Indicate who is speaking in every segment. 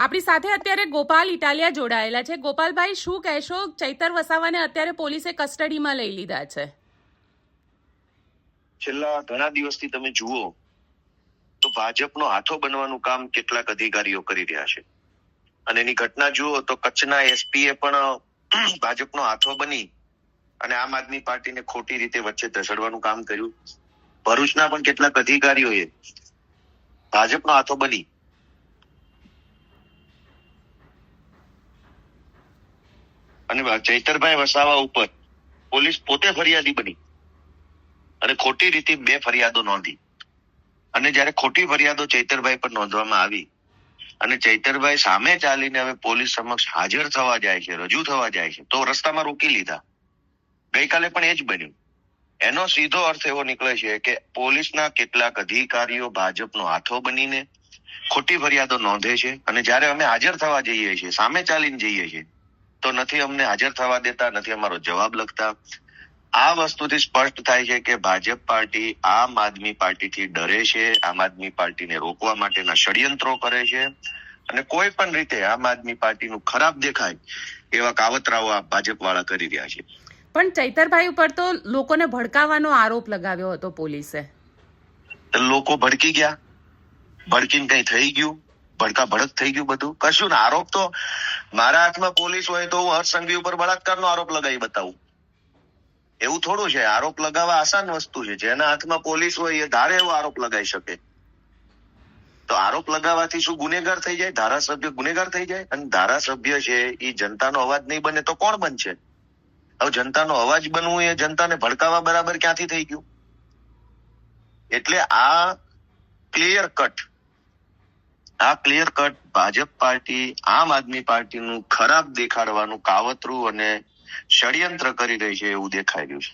Speaker 1: આપણી સાથે અત્યારે ગોપાલ ઇટાલિયા જોડાયેલા છે. ગોપાલભાઈ, શું કહેશો? ચૈતર વસાવાને અત્યારે પોલીસે કસ્ટડીમાં લઈ લીધા છે.
Speaker 2: છેલ્લા ઘણા દિવસથી તમે જુઓ તો ભાજપનો હાથો બનવાનું કામ કેટલાક અધિકારીઓ કરી રહ્યા છે. અને એની ઘટના જુઓ તો કચ્છના એસપીએ પણ ભાજપનો હાથો બની અને આમ આદમી પાર્ટીને ખોટી રીતે વચ્ચે ધસડવાનું કામ કર્યું. ભરૂચના પણ કેટલાક અધિકારીઓએ ભાજપનો હાથો બની અને ચૈતરભાઈ વસાવા ઉપર પોલીસ પોતે ફરિયાદી બની. અને ખોટી રીતે બે ફરિયાદો નોંધી. અને જ્યારે ખોટી ફરિયાદો ચૈતરભાઈ પર નોંધવામાં આવી, અને ચૈતરભાઈ સામે ચાલીને હવે પોલીસ સમક્ષ હાજર થવા જાય છે, રજૂ થવા જાય છે, તો રસ્તામાં રોકી લીધા. ગઈકાલે પણ એ જ બન્યું. એનો સીધો અર્થ એવો નીકળે છે કે પોલીસના કેટલાક અધિકારીઓ ભાજપનો હાથો બનીને ખોટી ફરિયાદો નોંધે છે, અને જ્યારે અમે હાજર થવા જઈએ છીએ, સામે ચાલીને જઈએ છીએ તો નથી અમને હાજર થવા દેતા નથી અમારો જવાબ લખતા. આ વસ્તુથી સ્પષ્ટ થાય છે કે ભાજપ પાર્ટી આમ આદમી પાર્ટીથી ડરે છે આમ આદમી પાર્ટીને રોકવા માટેના ષડયંત્રો કરે છે અને કોઈ પણ રીતે આમ આદમી પાર્ટીનું ખરાબ દેખાય એવા કાવતરાઓ આ ભાજપ વાળા કરી રહ્યા છે.
Speaker 1: પણ ચૈતરભાઈ ઉપર તો લોકોને ભડકાવાનો આરોપ લગાવ્યો હતો પોલીસે.
Speaker 2: લોકો ભડકી ગયા. ભડકીને કઈ થઈ ગયું? ભડકા ભડક થઈ ગયું બધું? કશું ને આરોપ તો મારા હાથમાં પોલીસ હોય તો હું હર્ષ સંઘવી ઉપર બળાત્કારનો આરોપ લગાવી બતાવું. એવું થોડું છે. આરોપ લગાવવા આસાન વસ્તુ છે. જેના હાથમાં પોલીસ હોય એ ધારે એવો આરોપ લગાવી શકે. તો આરોપ લગાવવાથી શું ગુનેગાર થઈ જાય? ધારાસભ્ય ગુનેગાર થઈ જાય? અને ધારાસભ્ય છે એ જનતાનો અવાજ નહીં બને તો કોણ બનશે? હવે જનતાનો અવાજ બનવું એ જનતાને ભડકાવવા બરાબર ક્યાંથી થઈ ગયું? એટલે આ ક્લિયર કટ આ clear cut Bhajap party, Aam Aadmi પાર્ટીનું ખરાબ દેખાડવાનું કાવતરું અને ષડયંત્ર કરી રહી છે એવું દેખાઈ રહ્યું છે.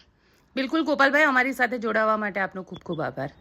Speaker 1: બિલકુલ ગોપાલભાઈ, અમારી સાથે જોડાવા માટે આપનો ખૂબ ખૂબ આભાર.